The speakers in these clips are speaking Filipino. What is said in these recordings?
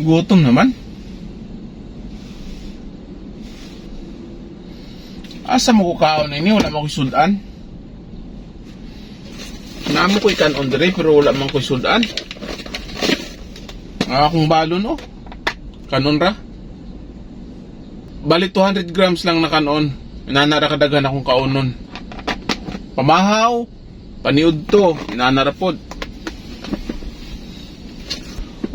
Gutom naman. Asa mo ko kaon ini wala mo ko sudan. Namo ko ikan on dire pero wala man ko sudan. Ah, akong balon oh. Kanon ra. Bali 200 grams lang na kanon. Inanara kadagan akong kaunon. Pamahaw. Paniud to. Inanara pod.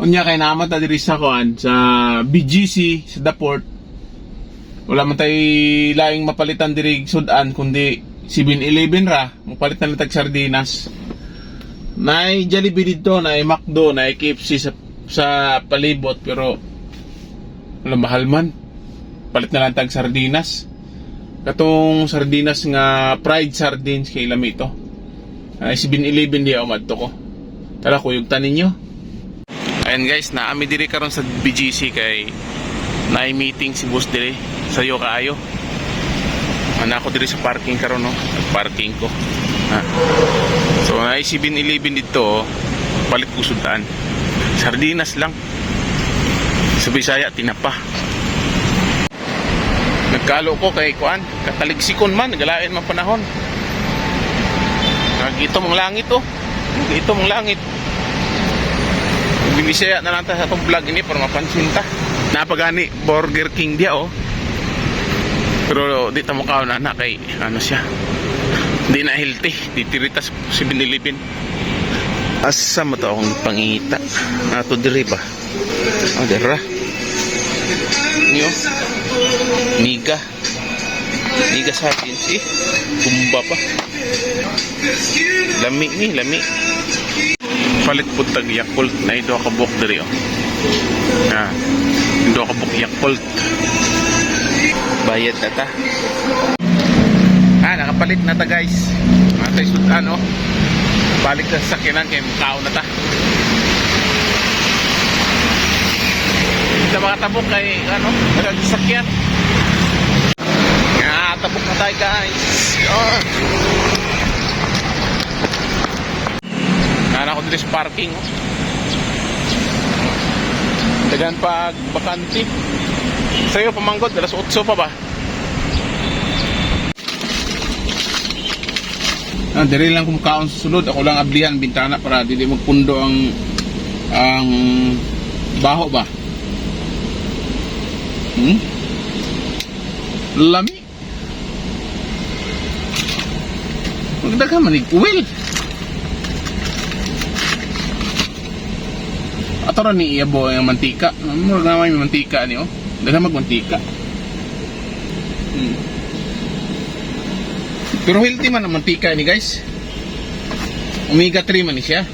Unya kay naman ta diri sa kuan sa BGC sa Daport. Wala man tay laing mapalitan diri sudan kundi 7-Eleven ra, mapalit na tag sardinas. Nay Jollibee dito, nay McDo, nay KFC sa sa palibot pero wala mahal man. Palit na lang tag sardinas. Katong sardinas nga fried sardines kay lami ito. Ay 7-Eleven di ako madto ko. Tara kuyog tanin nyo. Ayan guys, naami diri karon sa BGC kay naay meeting si boss diri sayo kaayo. Ana ako diri sa parking karon no, parking ko. Ha. So naay 7-Eleven dito, oh. palit ko sudan. Sardinas lang. Sa Bisaya tinapa. Nagkalo ko kay kuan, kataligsikon man, nagalain man panahon. Nagito mong langit oh. Nagito mong langit. Binisaya na lang ta sa itong vlog ini para mapansin ta. Napagani Burger King dia oh. Pero di ta mo kaon na kay ano siya. Di na healthy, di tiritas 7-Eleven. Asa mo to akong pangita? Ato diri ba? Ah, dira. Niyo. Miga. Miga sa atin eh. Tumba pa. Lami ni, lami palit po tag Yakult na ito ka buk diri oh. Ah, ito ka buk Yakult. Bayad na ta. Ah, nakapalit na ta guys. Matay sudan oh. Balik sa sakinan kay mukao na ta. Sa mga tabok kay ano, sakyan. Ah, tabok na tayo guys. Oh. Nana ko dito sa parking. Dagan pag bakante. Sa'yo, pamanggod, alas 8 pa ba? Ah, diri lang kung kaon sa sulod. Ako lang ablihan bintana para dili magpundo ang ang baho ba? Hmm? Lami. Magdaga manig uwil. Ato ra ni iyabo ang mantika. Mura na may mantika ni oh. Daga magmantika. Hmm. Pero healthy man ang mantika ni guys. Omega 3 man siya.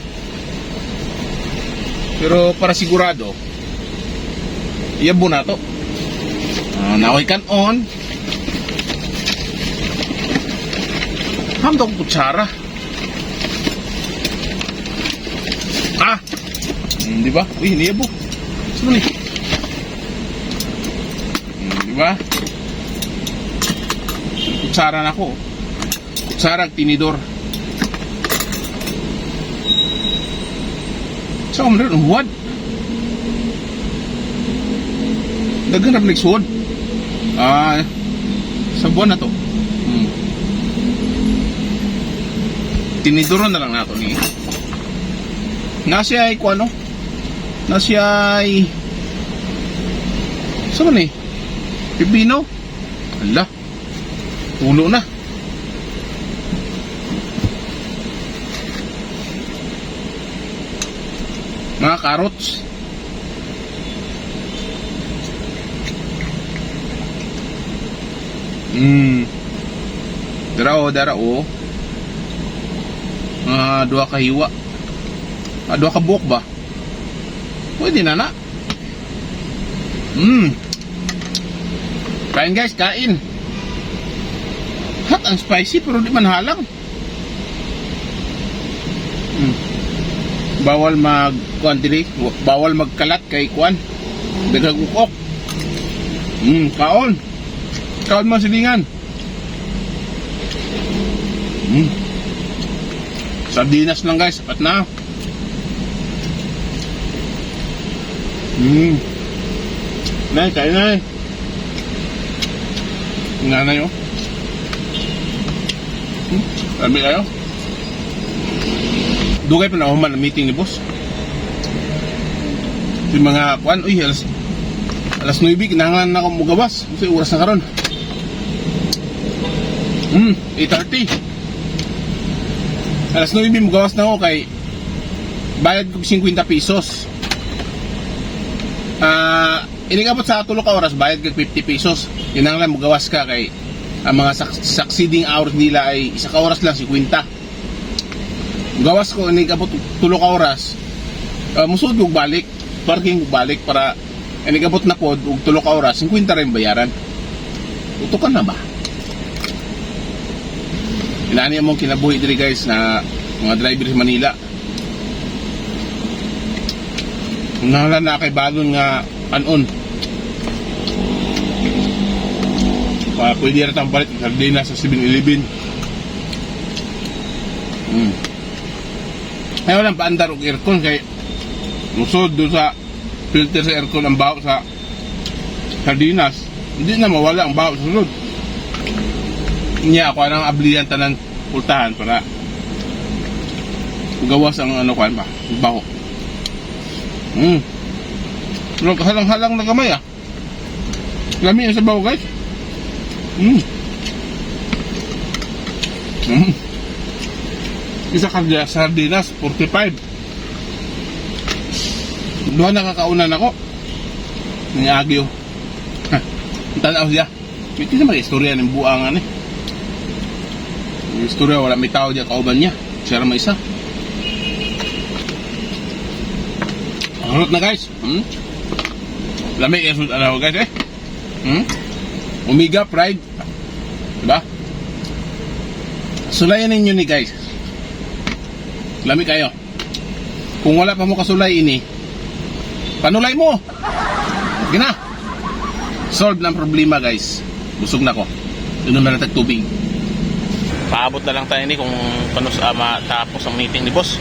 Pero para sigurado, iyabo na to. Uh, nakoy kan on. Hamdo ko kutsara. Hmm, di ba? Uy, hindi yabo. Saan ni? Hmm, di ba? Kutsara na ako. Kutsara, tinidor. Saan mo rin? Huwad. Daganap nagsuod. Ah, sa buwan na to. Hmm. Tinidoro na lang nato ni. Nasi ay ko ano? Nasi ay Saan eh? Pipino? Ala. Tulo na. Mga carrots. Hmm. Dara o, dara o. Ah, dua ka hiwa. Ah, dua ka ba? Pwede na na. Hmm. Kain guys, kain. Hot and spicy pero di man halang. Hmm. Bawal mag kuan diri, bawal magkalat kay kuan. Daghang ukok. Hmm, kaon. Kaon mo silingan. Hmm. Sardinas lang guys, sapat na. Hmm. Nay, kain na eh. Nanay oh. Hmm, sabi kayo. Dugay pa na human ang meeting ni boss. Yung mga kwan, uy, alas, alas 9, kinangan na akong mugawas. Kasi oras na karon. Hmm, 8.30. Alas 9, mugawas na ako kay bayad ko 50 pesos. Ah, inigabot sa tulo ka oras, bayad ka 50 pesos. Yun ang lang, mugawas ka kay ang mga succeeding hours nila ay isa ka oras lang, 50. Gawas ko, inigabot tulo ka oras, uh, musod ko balik, parking ko balik para inigabot na pod, ug tulo ka oras, 50 rin bayaran. Utukan na ba? Inani mo kinabuhi diri guys na mga driver sa Manila. Nala na kay balon nga anon. Pa pwede ra tang balik sa na sa 7-Eleven. Hmm. Ay walang paandar og aircon kay musod do sa filter sa aircon ang baho sa sardinas. Hindi na mawala ang baho sa sulod. Niya ako anang ablihan tanan pultahan para gawas ang ano kan ba baho. Pero halang-halang na gamay ah. Lami yung sabaw guys. Hmm. Hmm. Isa ka dyan, sardinas, 45. Duha nakakaunan ako. Ng agyo. Tanaw siya. Ito naman istorya ng buangan eh. Yung istorya, wala may tao dyan kauban niya. Siya naman isa. Harot na guys. Hmm? Lamig yung ano guys eh. Hmm? Omega Pride. Diba? Sulayan ninyo ni guys. Lamig kayo. Kung wala pa mo kasulay ini, panulay mo. Okay na. Solve ng problema guys. Busog na ko. Doon naman natag tubig. Paabot na lang tayo ni kung paano sa matapos ang meeting ni boss.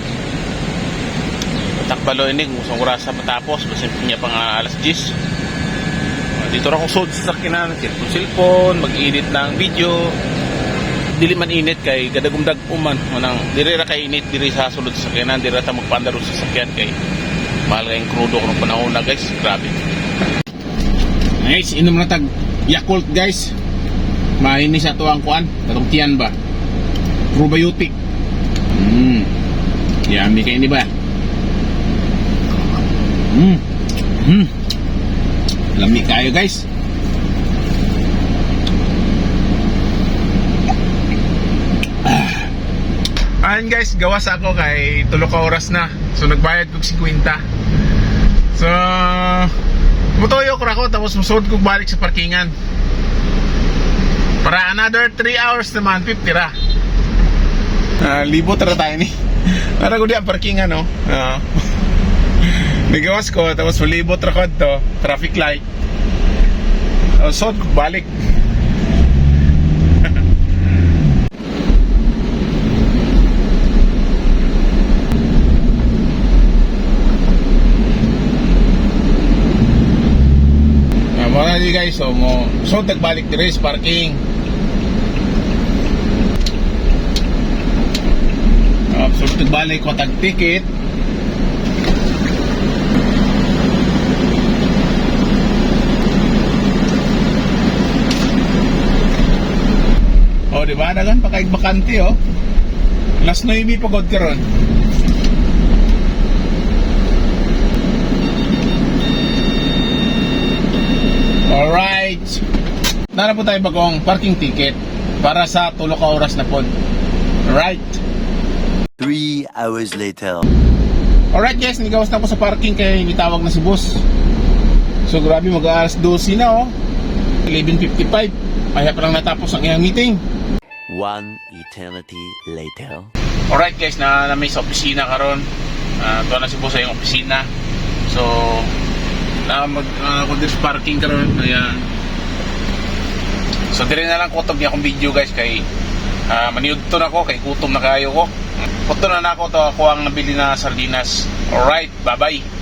Takbalo ini kung sa oras sa matapos. Kasi niya pang ah, alas 10. Dito ra akong sod sa sakinan. Cellphone, cellphone. Mag-edit ng video. Dili man init kay gadagumdag uman. Manang diri ra kay init diri sa sulod sa sakinan. Diri ta magpandaro sa sakyan kay mahal kayong krudo kung panahon na guys. Grabe. Guys, inom na tag Yakult guys. Mahinis ato ang kuan. Katong tiyan ba? Probiotic. Mm. Yummy kayo ni ba? Mm. Mm. Lami kayo guys. Ah. Ayan guys, gawas ako kay tulo ka oras na. So nagbayad kog 50. So mutoyo ko ako tapos musod kog balik sa parkingan. Para another 3 hours naman 50 ra. Ah, libo tara tayo ni. Para ko di ang parkingan no. Ah. Bigawas ko, tapos malibot ra ko to, traffic light. Tapos ko balik. Ah, mga di guys, so mo, so nagbalik dire sa parking. Ah, so nagbalik ko tag ticket. Di ba? Dagan pa kay bakante oh. Last na yung pagod ka ron. Alright. Nara po tayo bagong parking ticket para sa tulo ka oras na pod. Right. Three hours later. Alright guys, nigawas na po sa parking kaya nitawag na si boss. So grabe mag-aaras 12 na oh. 11.55. Kaya pa lang natapos ang iyang meeting. One eternity later. Alright guys, na, na may sa opisina karon. Uh, tuwa na si boss iyong opisina. So, na mag uh, parking karon kaya So dire na lang kutob niya akong video guys kay uh, maniud to na ko kay gutom na kayo ko. Kuto na na ako to ako ang nabili na sardinas. Alright, bye-bye.